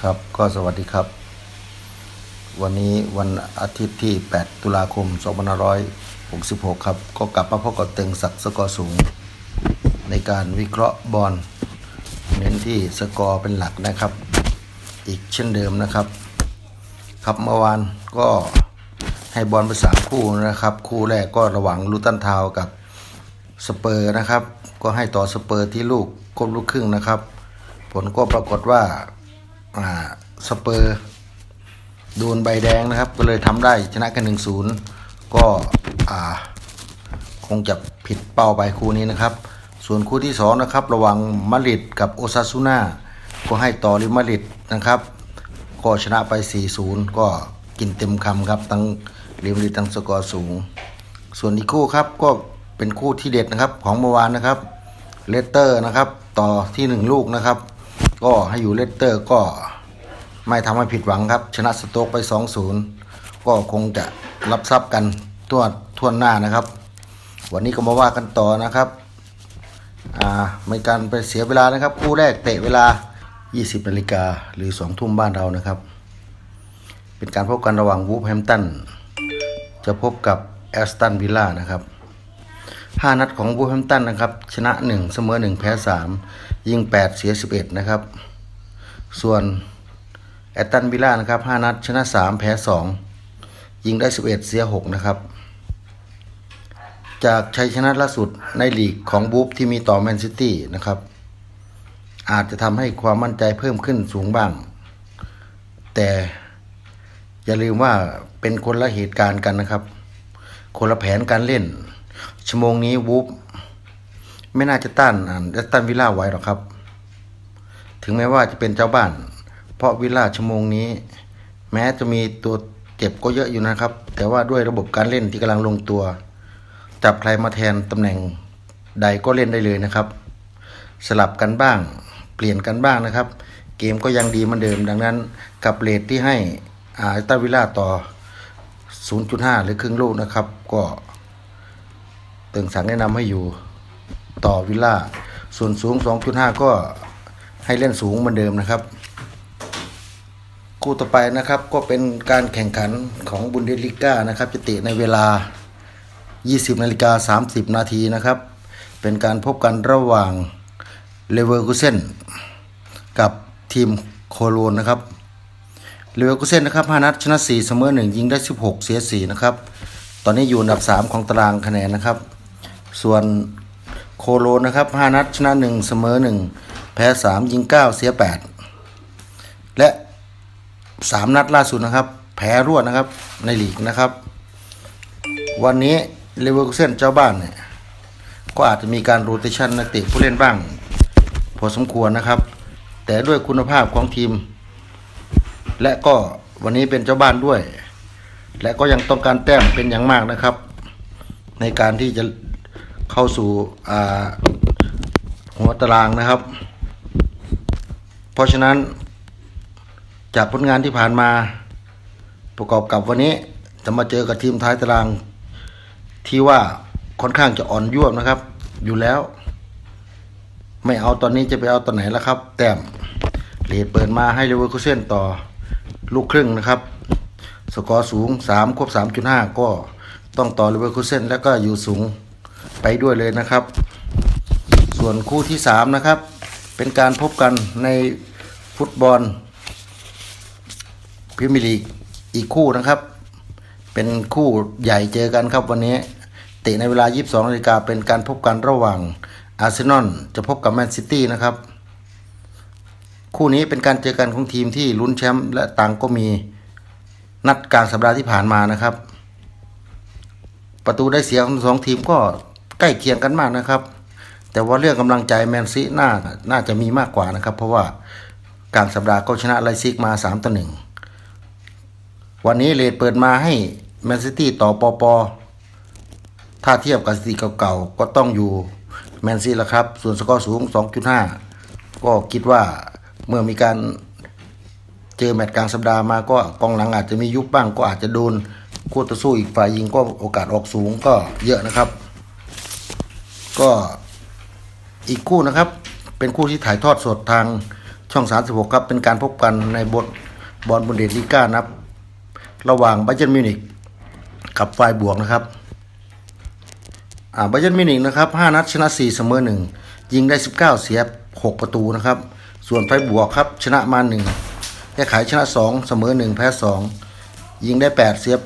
ครับก็สวัสดีครับ วันนี้วันอาทิตย์ที่ 8 ตุลาคม 2566 ครับ ก็กลับมาพบกับเต็งศักดิ์สกอร์สูง ในการวิเคราะห์บอลเน้นที่สกอร์เป็นหลักนะครับ อีกเช่นเดิมนะครับ ครับเมื่อวานก็ให้บอลไปสามคู่นะครับ คู่แรกก็ระหว่างลูตันทาวกับสเปอร์นะครับ ก็ให้ต่อสเปอร์ที่ลูกครบลูกครึ่งนะครับ ผลก็ปรากฏว่า อ่าสเปอร์โดนใบแดงนะครับ ก็เลยทำได้ชนะกันหนึ่งศูนย์ก็อ่าคงจะผิดเป้าไปคู่นี้นะครับ ส่วนคู่ที่สองนะครับระหว่างมาริดกับโอซาซูน่าก็ให้ต่อริมาริดนะครับ ก็ชนะไป4-0ก็กินเต็มคำครับทั้งเรียมริดทั้งสกอร์สูง ส่วนอีกคู่ครับก็เป็นคู่ที่เด็ดนะครับของเมื่อวานนะครับเลสเตอร์นะครับต่อที่หนึ่งลูกนะครับ ก็ให้อยู่เลสเตอร์ก็ไม่ทำให้ผิดหวังครับ ชนะสโต๊กไป 2-0 ก็คงจะรับทรัพย์กันทั่วทั่วหน้านะครับ วันนี้ก็มาว่ากันต่อนะครับอ่าไม่การไปเสียเวลานะครับ คู่แรกเตะเวลา 20นาฬิกาหรือ 2 ทุ่มบ้านเรานะครับ เป็นการพบกันระหว่างวูฟแฮมตันจะพบกับแอสตันวิลล่านะครับ 5 นัดของวูฟแฮมตันนะครับ ชนะ 1 เสมอ 1 แพ้ 3 ยิง 8 เสีย 11 นะครับ ส่วนแอสตันวิลล่านะครับ 5 นัด ชนะ 3 แพ้ 2 ยิงได้ 11 เสีย 6 นะครับ จากชัยชนะล่าสุดในลีกของบูฟที่มีต่อแมนซิตี้นะครับ อาจจะทำให้ความมั่นใจเพิ่มขึ้นสูงบ้าง แต่อย่าลืมว่าเป็นคนละเหตุการณ์กันนะครับ คนละแผนการเล่น ชั่วโมงนี้วูฟไม่น่าจะต้านแอสตันวิลล่าไหวหรอกครับ ถึงแม้ว่าจะเป็นเจ้าบ้าน เพราะวิลล่าชั่วโมงนี้ แม้จะมีตัวเจ็บก็เยอะอยู่นะครับ แต่ว่าด้วยระบบการเล่นที่กำลังลงตัว จับใครมาแทนตำแหน่งใดก็เล่นได้เลยนะครับ สลับกันบ้าง เปลี่ยนกันบ้างนะครับ เกมก็ยังดีเหมือนเดิม ดังนั้น กับเรทที่ให้อาตาวิลล่าต่อ 0.5 หรือครึ่งลูกนะครับ ก็ เติงสังแนะนำให้อยู่ต่อวิลล่า ส่วนสูง 2.5 ก็ให้เล่นสูงเหมือนเดิมนะครับ คู่ต่อไปนะครับก็เป็นการแข่งขันของบุนเดสลิก้านะครับ จะเตะในเวลา 20นาฬิกา30 นาทีนะครับ เป็นการพบกันระหว่างเลเวอร์คูเซนกับทีมโคโลนนะครับเลเวอร์คูเซนนะครับ5นัดชนะ 4 เสมอ 1 ยิงได้ 16 เสีย 4 นะครับ ตอนนี้อยู่อันดับ 3 ของตารางคะแนนนะครับ ส่วนโคโลนะครับ 5 นัดชนะ 1 เสมอ 1 แพ้ 3 ยิง 9 เสีย 8 และ 3 นัดล่าสุดนะครับ แพ้รวดนะครับในลีกนะครับ วันนี้เลเวอร์คูเซนเจ้าบ้านเนี่ยก็อาจจะมีการโรเตชันนักเตะผู้เล่นบ้าง พอสมควรนะครับ แต่ด้วยคุณภาพของทีม และก็วันนี้เป็นเจ้าบ้านด้วย และก็ยังต้องการแต้มเป็นอย่างมากนะครับ ในการที่จะ เข้าสู่หัวตารางนะครับ เพราะฉะนั้นจากผลงานที่ผ่านมาประกอบกับวันนี้จะมาเจอกับทีมท้ายตารางที่ว่าค่อนข้างจะอ่อนยวบนะครับ อยู่แล้ว ไม่เอาตอนนี้จะไปเอาตอนไหนแล้วครับ แต้มเลดเปิดมาให้เลเวอร์คูเซนต่อลูกครึ่งนะครับ สกอร์สูง 3ครบ3.5 ก็ต้องต่อเลเวอร์คูเซนแล้วก็อยู่สูง ไปด้วยเลยนะครับ ส่วนคู่ที่ 3 นะครับ เป็นการพบกันในฟุตบอลพรีเมีลีกอีกคู่นะครับ เป็นคู่ใหญ่เจอกันครับวันนี้ เตะในเวลา 22นาฬิกาเป็นการพบกันระหว่างอาร์เซนอลจะพบกับแมนซิตี้นะครับ คู่นี้เป็นการเจอกันของทีมที่ลุ้นแชมป์และต่างก็มีนัดกลางสัปดาห์ที่ผ่านมานะครับ ประตูได้เสียของสองทีมก็ ใกล้เคียงกันมากนะครับ แต่ว่าเรื่องกำลังใจแมนซีน่าน่าจะมีมากกว่านะครับ เพราะว่ากลางสัปดาห์ก็ชนะไลซิกมา3ต่อ1วันนี้เลดเปิดมาให้แมนซิตี้ต่อปอปอถ้าเทียบกับสถิติเก่าๆ ก็ต้องอยู่แมนซีละครับ ส่วนสกอร์สูง 2.5 ก็คิดว่าเมื่อมีการเจอแมตช์กลางสัปดาห์มาก็กองหลังอาจจะมียุบบ้างก็อาจจะโดนคู่ต่อสู้อีกฝ่ายยิงก็โอกาสออกสูงก็เยอะนะครับ ก็อีกคู่นะครับ เป็นคู่ที่ถ่ายทอดสดทางช่อง 36 ครับ เป็นการพบกันในบทบอลบุนเดสลีก้านะครับ ระหว่างบาเยร์นมิวนิกกับไฟบวกนะครับอ่าบาเยร์นมิวนิกนะครับ 5 นัดชนะ 4 เสมอ 1 ยิงได้ 19 เสีย 6 ประตูนะครับ ส่วนไฟบวกครับ ชนะมา 1 แก้ไขชนะ 2 เสมอ 1 แพ้ 2 ยิงได้ 8 เสีย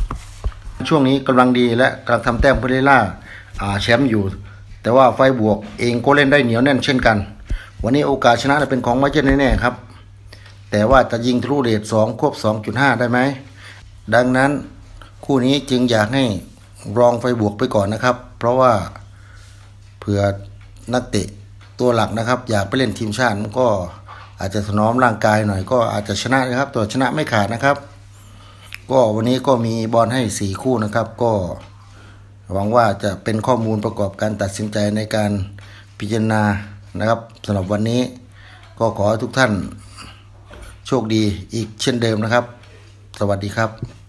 8 ช่วงนี้กำลังดีและกำลังทำแต้มเพื่อไล่าอ่า แชมป์อยู่ แต่ว่าไฟบวกเองก็เล่นได้เหนียวแน่นเช่นกัน วันนี้โอกาสชนะเป็นของมาเจนแน่ๆครับ แต่ว่าจะยิงทะลุเรทสองควบ 2.5 ได้ไหม ดังนั้นคู่นี้จึงอยากให้รองไฟบวกไปก่อนนะครับ เพราะว่าเผื่อนักเตะตัวหลักนะครับ อยากไปเล่นทีมชาติมันก็อาจจะถนอมร่างกายหน่อยก็อาจจะชนะนะครับตัวชนะไม่ขาดนะครับ ก็วันนี้ก็มีบอลให้สี่คู่นะครับก็ หวังว่าจะเป็นข้อมูลประกอบการตัดสินใจในการพิจารณานะครับสำหรับวันนี้ก็ขอทุกท่านโชคดีอีกเช่นเดิมนะครับ สวัสดีครับ